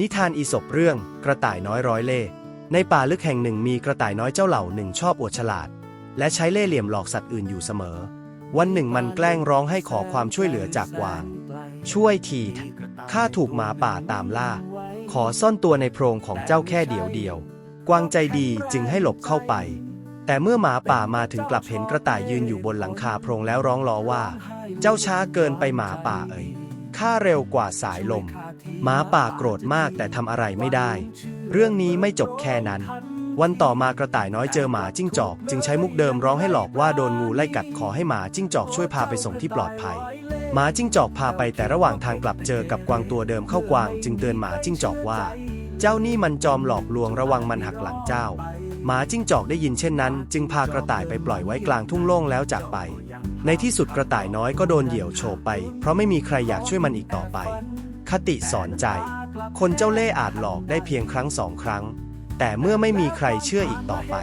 นิทานอีสปเรื่องกระต่ายน้อยร้อยเล่ในป่าลึกแห่งหนึ่งมีกระต่ายน้อยเจ้าเหล่าหนึ่งชอบอวดฉลาด และใช้เล่ห์เหลี่ยมหลอกสัตว์อื่นอยู่เสมอ วันหนึ่งมันแกล้งร้องให้ขอความช่วยเหลือจากกวาง ช่วยทีข้าถูกหมาป่าตามล่า ขอซ่อนตัวในโพรงของเจ้าแค่เดียวเดียว กวางใจดีจึงให้หลบเข้าไป แต่เมื่อหมาป่ามาถึงกลับเห็นกระต่ายยืนอยู่บนหลังคาโพรงแล้วร้องล้อว่า เจ้าช้าเกินไปหมาป่าเอ่ย ข้าเร็วกว่าสายลมหมาป่าโกรธมากแต่ทำอะไรไม่ได้ เรื่องนี้ไม่จบแค่นั้น วันต่อมากระต่ายน้อยเจอหมาจิ้งจอก จึงใช้มุกเดิมร้องให้หลอกว่าโดนงูไล่กัดขอให้หมาจิ้งจอกช่วยพาไปส่งที่ปลอดภัยหมาจิ้งจอกพาไปแต่ระหว่างทางกลับเจอกับกวางตัวเดิมเข้ากวาง จึงเตือนหมาจิ้งจอกว่า เจ้านี่มันจอมหลอกลวงระวังมันหักหลังเจ้า หมาจิ้งจอกได้ยินเช่นนั้น จึงพากระต่ายไปปล่อยไว้กลางทุ่งโล่งแล้วจากไป ในที่สุดกระต่ายน้อยก็โดนเหยี่ยวโฉบไป เพราะไม่มีใครอยากช่วยมันอีกต่อไป คติสอนใจ คนเจ้าเล่ห์อาจหลอกได้เพียงครั้งสองครั้ง แต่เมื่อไม่มีใครเชื่ออีกต่อไป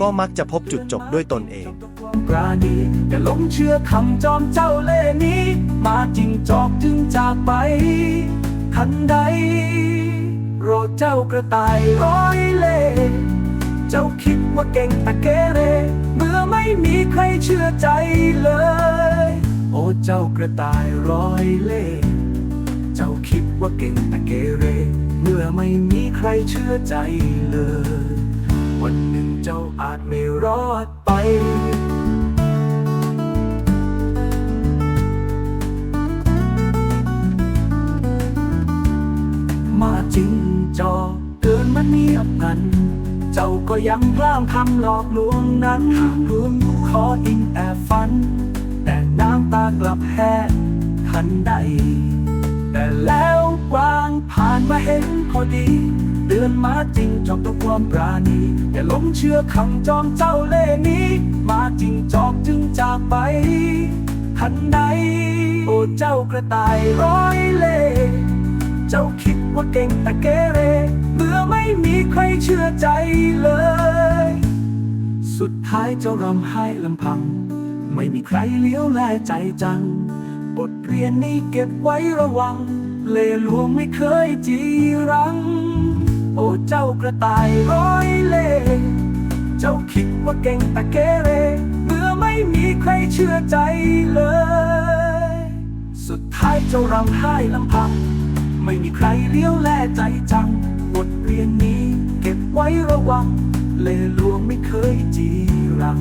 ก็มักจะพบจุดจบด้วยตนเองปราณีอย่าหลงเชื่อคำจอมเจ้าเล่ห์นี้ มาจริงจอกจึงจากไปทันใดโรดเจ้ากระต่ายร้อยเล่ เจ้าคิดว่าเก่งแต่เกเร เมื่อไม่มีใครเชื่อใจเลย โอ้เจ้ากระต่ายร้อยเล่เจ้าคิดว่าเก่งแต่เกเร เมื่อไม่มีใครเชื่อใจเลย วันหนึ่งเจ้าอาจไม่รอดไปมาจริงจอเดินมาเนียบกัน จ้าก็ยังพลางทำหลอกลวงนั้นลวงขออิงแอบฝัน แต่น้ำตากลับแห้งทันใด แต่แล้วกวางผ่านมาเห็นพอดีเตือนมาจริงจอกตัวความปราณีอย่าหลงเชื่อคำจอมเจ้าเล่นี้ มาจริงจอกจึงจากไปทันใด โอ้เจ้ากระต่ายร้อยเล่ เจ้าคิดว่าเก่งแต่เกเร ชื่อใจเลย สุดท้ายเจ้าร้องไห้ลำพัง ไม่มีใครเลี้ยวแลใจจัง บทเรียนนี้เก็บไว้ระวัง เลหลวงไม่เคยจีรัง โอ้เจ้ากระต่ายร้อยเล่เจ้าคิดว่าเก่งแต่เกเรเมื่อไม่มีใครเชื่อใจเลย สุดท้ายเจ้าร้องไห้ลำพัง ไม่มีใครเลี้ยวแลใจจัง ไว้ระวัง เล่ห์ลวงไม่เคยจีรัง